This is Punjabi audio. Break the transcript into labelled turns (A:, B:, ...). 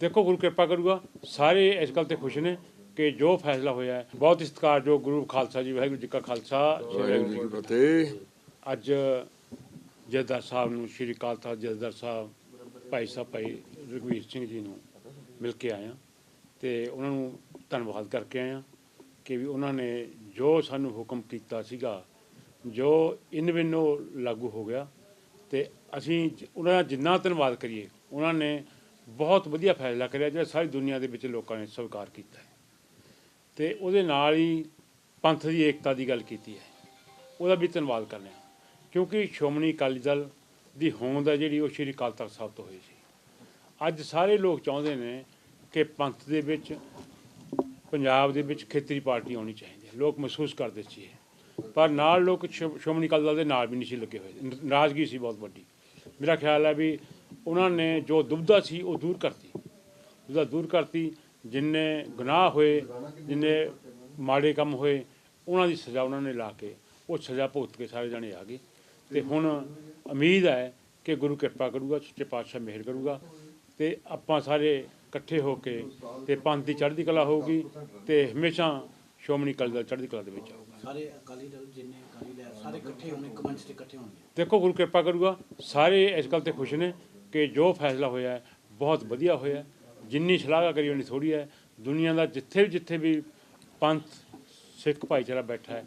A: ਦੇਖੋ ਗੁਰੂ ਕਿਰਪਾ ਕਰੂਗਾ ਸਾਰੇ ਇਸ ਗੱਲ ਤੇ ਖੁਸ਼ ਨੇ ਕਿ ਜੋ ਫੈਸਲਾ ਹੋਇਆ ਹੈ ਬਹੁਤ ਸਤਿਕਾਰਯੋਗ ਗੁਰੂ ਖਾਲਸਾ ਜੀ ਵਾਹਿਗੁਰੂ ਜੀ ਕਾ ਖਾਲਸਾ
B: ਵਾਹਿਗੁਰੂ ਜੀ ਕੀ ਫਤਿਹ।
A: ਅੱਜ ਜਥੇਦਾਰ ਸਾਹਿਬ ਨੂੰ ਸ਼੍ਰੀ ਅਕਾਲ ਤਖਤ ਜਥੇਦਾਰ ਸਾਹਿਬ ਭਾਈ ਸਾਹਿਬ ਭਾਈ ਰਘਵੀਰ ਸਿੰਘ ਜੀ ਨੂੰ ਮਿਲ ਕੇ ਆਇਆ ਤੇ ਉਹਨਾਂ ਨੂੰ ਧੰਨਵਾਦ ਕਰਕੇ ਆਇਆ ਕਿ ਵੀ ਉਹਨਾਂ ਨੇ ਜੋ ਸਾਨੂੰ ਹੁਕਮ ਕੀਤਾ ਸੀਗਾ ਜੋ ਇਨ ਬਿਨੋ ਲਾਗੂ ਹੋ ਗਿਆ ਤੇ ਅਸੀਂ ਉਹਨਾਂ ਦਾ ਜਿੰਨਾ ਧੰਨਵਾਦ ਕਰੀਏ ਉਹਨਾਂ ਨੇ ਬਹੁਤ ਵਧੀਆ ਫੈਸਲਾ ਕਰਿਆ ਜਿਹੜਾ ਸਾਰੀ ਦੁਨੀਆ ਦੇ ਵਿੱਚ ਲੋਕਾਂ ਨੇ ਸਵੀਕਾਰ ਕੀਤਾ ਹੈ। ਤੇ ਉਹਦੇ ਨਾਲ ਹੀ ਪੰਥ ਦੀ ਏਕਤਾ ਦੀ ਗੱਲ ਕੀਤੀ ਹੈ। ਉਹਦਾ ਵੀ ਧੰਨਵਾਦ ਕਰਨੇ ਆ ਕਿਉਂਕਿ ਸ਼੍ਰੋਮਣੀ ਅਕਾਲੀ ਦਲ ਦੀ ਹੋਂਦ ਹੈ ਜਿਹੜੀ ਉਹ ਸ਼੍ਰੀ ਅਕਾਲ ਤਖਤ ਸਾਹਿਬ ਤੋਂ ਹੋਈ ਸੀ। ਅੱਜ ਸਾਰੇ ਲੋਕ ਚਾਹੁੰਦੇ ਨੇ ਕਿ ਪੰਥ ਦੇ ਵਿੱਚ, ਪੰਜਾਬ ਦੇ ਵਿੱਚ ਖੇਤਰੀ ਪਾਰਟੀ ਆਉਣੀ ਚਾਹੀਦੀ ਹੈ। ਲੋਕ ਮਹਿਸੂਸ ਕਰਦੇ ਸੀ ਪਰ ਨਾਲ ਲੋਕ ਸ਼੍ਰੋ- ਸ਼੍ਰੋਮਣੀ ਅਕਾਲੀ ਦਲ ਦੇ ਨਾਲ ਵੀ ਨਹੀਂ ਸੀ ਲੱਗੇ ਹੋਏ। ਨਾਰਾਜ਼ਗੀ ਸੀ ਬਹੁਤ ਵੱਡੀ। ਮੇਰਾ ਖਿਆਲ ਹੈ ਵੀ ਉਹਨਾਂ ਨੇ ਜੋ ਦੁਬਦਾ ਸੀ ਉਹ ਦੂਰ ਕਰਤੀ। ਉਹਦਾ ਦੂਰ ਕਰਤੀ ਜਿੰਨੇ ਗੁਨਾਹ ਹੋਏ ਜਿੰਨੇ ਮਾੜੇ ਕੰਮ ਹੋਏ ਉਹਨਾਂ ਦੀ ਸਜ਼ਾ ਉਹਨਾਂ ਨੇ ਲਾ ਕੇ ਉਹ ਸਜ਼ਾ ਭੁਗਤ ਕੇ ਸਾਰੇ ਜਣੇ ਆ ਗਏ। ਤੇ ਹੁਣ ਉਮੀਦ ਹੈ ਕਿ ਗੁਰੂ ਕਿਰਪਾ ਕਰੂਗਾ ਸੱਚੇ ਪਾਤਸ਼ਾਹ ਮਿਹਰ ਕਰੂਗਾ। ਤੇ ਆਪਾਂ ਸਾਰੇ ਇਕੱਠੇ ਹੋ ਕੇ ਤੇ ਪੰਥ ਦੀ ਚੜ੍ਹਦੀ ਕਲਾ ਹੋਊਗੀ ਤੇ ਹਮੇਸ਼ਾ ਸ਼੍ਰੋਮਣੀ ਅਕਾਲੀ ਦਲ ਚੜ੍ਹਦੀ ਕਲਾ ਦੇ ਵਿੱਚ ਆਊਗਾ।
C: ਸਾਰੇ ਅਕਾਲੀ ਦਲ ਜਿੰਨੇ ਅਕਾਲੀ ਲਹਿਰ ਸਾਰੇ ਇਕੱਠੇ ਹੋਣੇ ਮੰਚ ਤੇ ਇਕੱਠੇ ਹੋਣਗੇ।
A: ਦੇਖੋ ਗੁਰੂ ਕਿਰਪਾ ਕਰੂਗਾ ਸਾਰੇ ਇਸ ਗੱਲ ਤੇ ਖੁਸ਼ ਨੇ ਕਿ ਜੋ ਫੈਸਲਾ ਹੋਇਆ ਬਹੁਤ ਵਧੀਆ ਹੋਇਆ ਜਿੰਨੀ ਸ਼ਲਾਘਾ ਕਰੀ, ਉਨੀ ਥੋੜੀ ਹੈ। ਦੁਨੀਆ ਦਾ ਜਿੱਥੇ ਵੀ ਜਿੱਥੇ ਵੀ ਪੰਥ, ਸਿੱਖ ਭਾਈਚਾਰਾ ਬੈਠਾ ਹੈ